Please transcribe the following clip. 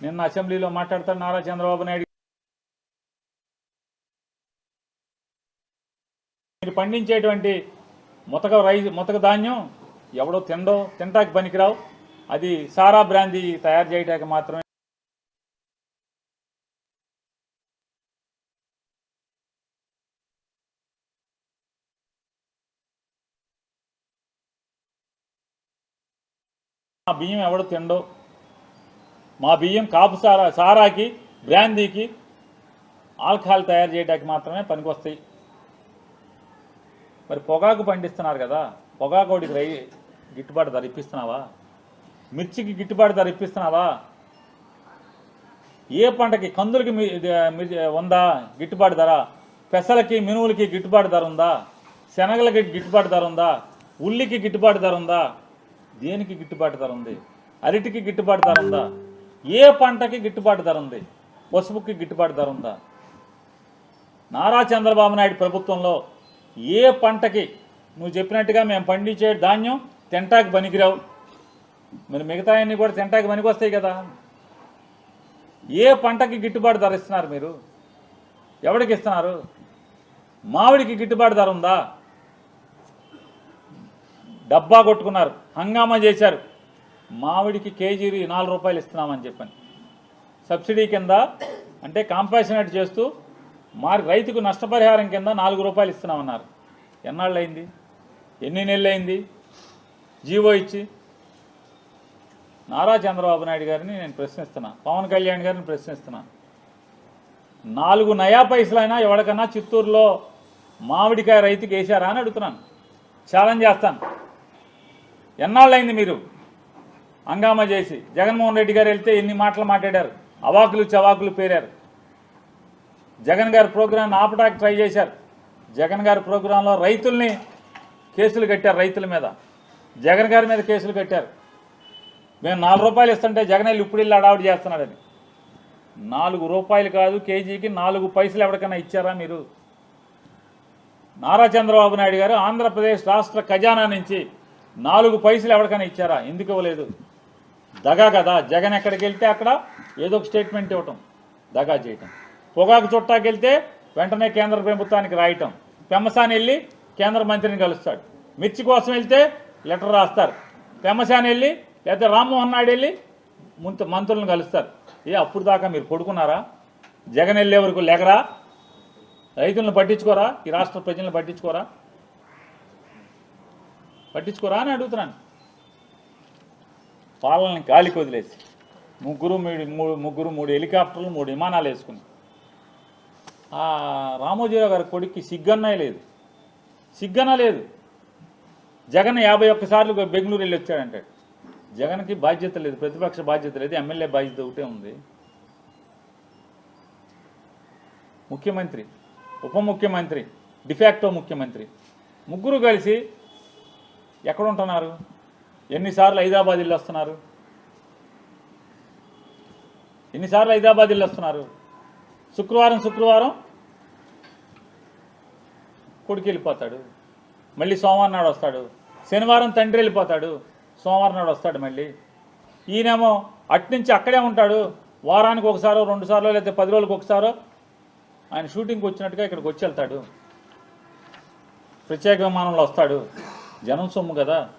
నిన్న అసెంబ్లీలో మాట్లాడతాడు నారా చంద్రబాబు నాయుడు. మీరు పండించేటువంటి ముతక రైస్ ముతక ధాన్యం ఎవడో తినడో తినటానికి పనికిరావు. అది సారా బ్రాందీ తయారు చేయడానికి మాత్రమే. బియ్యం ఎవడో తినడో మా బియ్యం కాపు సారా సారాకి బ్రాందీకి ఆల్కహాల్ తయారు చేయడానికి మాత్రమే పనికొస్తాయి. మరి పొగాకు పండిస్తున్నారు కదా పొగాకోడికి రై గిట్టుబాటు ధర ఇప్పిస్తున్నావా? మిర్చికి గిట్టుబాటు ధర ఇప్పిస్తున్నావా? ఏ పంటకి కందులకి ఉందా గిట్టుబాటు ధర? పెసలకి మినువులకి గిట్టుబాటు ధర ఉందా? శనగలకి గిట్టుబాటు ధర ఉందా? ఉల్లికి గిట్టుబాటు ధర ఉందా? దేనికి గిట్టుబాటు ధర ఉంది? అరటికి గిట్టుబాటు ధర ఉందా? ఏ పంటకి గిట్టుబాటు ధర ఉంది? పసుపుకి గిట్టుబాటు ధర ఉందా? నారా చంద్రబాబు నాయుడు ప్రభుత్వంలో ఏ పంటకి నువ్వు చెప్పినట్టుగా మేము పండించే ధాన్యం తింటాకి పనికిరావు. మరి మిగతా అన్నీ కూడా తింటాకి పనికి వస్తాయి కదా. ఏ పంటకి గిట్టుబాటు ధర ఇస్తున్నారు మీరు? ఎవరికి ఇస్తున్నారు? మామిడికి గిట్టుబాటు ధర ఉందా? డబ్బా కొట్టుకున్నారు హంగామా చేశారు. మామిడికి కేజీ నాలుగు రూపాయలు ఇస్తున్నామని చెప్పని. సబ్సిడీ కింద అంటే కాంపాషనేట్ చేస్తూ మారి రైతుకు నష్టపరిహారం కింద నాలుగు రూపాయలు ఇస్తున్నామన్నారు. ఎన్నాళ్ళు అయింది ఎన్ని నెలలు అయింది జీవో ఇచ్చి. నారా చంద్రబాబు నాయుడు గారిని నేను ప్రశ్నిస్తున్నా. పవన్ కళ్యాణ్ గారిని ప్రశ్నిస్తున్నా. నాలుగు నయా పైసలైనా ఎవరికన్నా చిత్తూరులో మామిడికాయ రైతుకి వేశారా అని అడుగుతున్నాను. ఛాలెంజ్ చేస్తాను. ఎన్నాళ్ళైంది మీరు? హంగామా చేసి జగన్మోహన్ రెడ్డి గారు వెళ్తే ఎన్ని మాటలు మాట్లాడారు? అవాకులు చవాకులు పేరారు. జగన్ గారి ప్రోగ్రాం ఆపడానికి ట్రై చేశారు. జగన్ గారి ప్రోగ్రాంలో రైతుల్ని కేసులు కట్టారు రైతుల మీద. జగన్ గారి మీద కేసులు కట్టారు. మేము నాలుగు రూపాయలు ఇస్తుంటే జగన్ వెళ్ళి ఇప్పుడు వెళ్ళి అడావుడి చేస్తున్నాడని. నాలుగు రూపాయలు కాదు కేజీకి నాలుగు పైసలు ఎవరికైనా ఇచ్చారా మీరు? నారా చంద్రబాబు నాయుడు గారు ఆంధ్రప్రదేశ్ రాష్ట్ర ఖజానా నుంచి నాలుగు పైసలు ఎవరికైనా ఇచ్చారా? ఎందుకు ఇవ్వలేదు? దగా కదా. జగన్ ఎక్కడికి వెళ్తే అక్కడ ఏదో ఒక స్టేట్మెంట్ ఇవ్వటం దగా చేయటం. పొగాకు చుట్టాకి వెళ్తే వెంటనే కేంద్ర ప్రభుత్వానికి రాయటం. పెమ్మసాని వెళ్ళి కేంద్ర మంత్రిని కలుస్తాడు. మిర్చి కోసం వెళ్తే లెటర్ రాస్తారు. పెమ్మసాని వెళ్ళి లేకపోతే రామ్మోహన్ నాయుడు వెళ్ళి ముంత మంత్రులను కలుస్తారు. ఏ అప్పుడు దాకా మీరు పడుకున్నారా? జగన్ వెళ్ళే వరకు లేకరా? రైతులను పట్టించుకోరా? ఈ రాష్ట్ర ప్రజలను పట్టించుకోరా? పట్టించుకోరా అని అడుగుతున్నాను. పాలనని గాలికి వదిలేసి ముగ్గురు మూడు మూడు ముగ్గురు మూడు హెలికాప్టర్లు మూడు విమానాలు వేసుకుని. ఆ రామోజీరావు గారి కొడుక్కి సిగ్గన్న లేదు. సిగ్గన లేదు. జగన్ యాభై ఒక్కసార్లు బెంగళూరు వెళ్ళి వచ్చాడంటాడు జగన్కి బాధ్యత లేదు ప్రతిపక్ష బాధ్యత లేదు ఎమ్మెల్యే బాధ్యత ఒకటే ఉంది. ముఖ్యమంత్రి ఉప ముఖ్యమంత్రి డిఫాక్టో ముఖ్యమంత్రి ముగ్గురు కలిసి ఎక్కడుంటున్నారు ఎన్నిసార్లు హైదరాబాద్ ఇల్లు వస్తున్నారు? ఎన్నిసార్లు హైదరాబాద్ ఇల్లు వస్తున్నారు? శుక్రవారం శుక్రవారం కొడుకు వెళ్ళిపోతాడు. మళ్ళీ సోమవారం నాడు వస్తాడు. శనివారం తండ్రి వెళ్ళిపోతాడు. సోమవారం నాడు వస్తాడు మళ్ళీ. ఈయనేమో అట్నుంచి అక్కడే ఉంటాడు. వారానికి ఒకసారో రెండు సార్లు లేకపోతే పది రోజులకు ఒకసారో ఆయన షూటింగ్కి వచ్చినట్టుగా ఇక్కడికి వచ్చి వెళ్తాడు. ప్రత్యేక విమానంలో వస్తాడు. జనం సొమ్ము కదా.